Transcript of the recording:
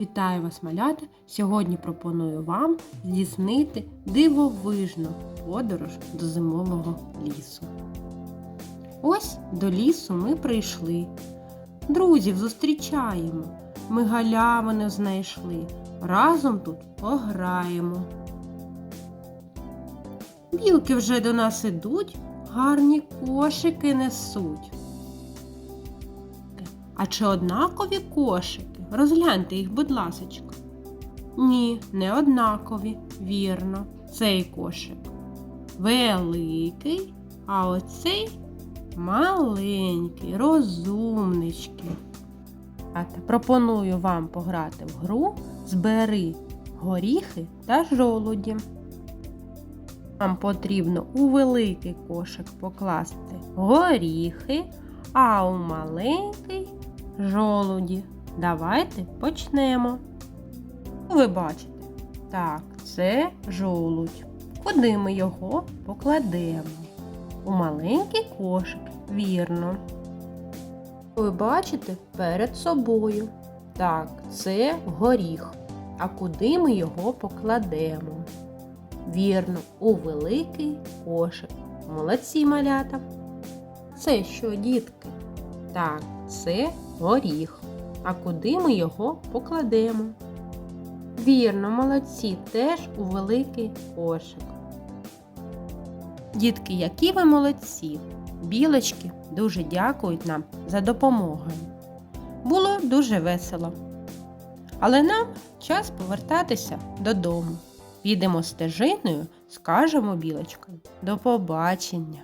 Вітаю вас, малята! Сьогодні пропоную вам здійснити дивовижну подорож до зимового лісу. Ось до лісу ми прийшли. Друзів зустрічаємо. Ми галявину знайшли. Разом тут пограємо. Білки вже до нас ідуть, гарні кошики несуть. А чи однакові кошики? Розгляньте їх, будь ласочка. Ні, не однакові, вірно. Цей кошик великий, а оцей маленький, розумнички. Пропоную вам пограти в гру Збери горіхи та жолуді. Вам потрібно у великий кошик покласти горіхи, а у маленький жолуді. Давайте почнемо. Ви бачите, так, це жолудь. Куди ми його покладемо? У маленький кошик, вірно. Ви бачите перед собою. Так, це горіх. А куди ми його покладемо? Вірно, у великий кошик. Молодці малята. Це що, дітки? Так, це горіх. А куди ми його покладемо? Вірно, молодці, теж у великий кошик. Дітки, які ви молодці! Білочки дуже дякують нам за допомогу. Було дуже весело. Але нам час повертатися додому. Підемо стежиною, скажемо білочкам до побачення.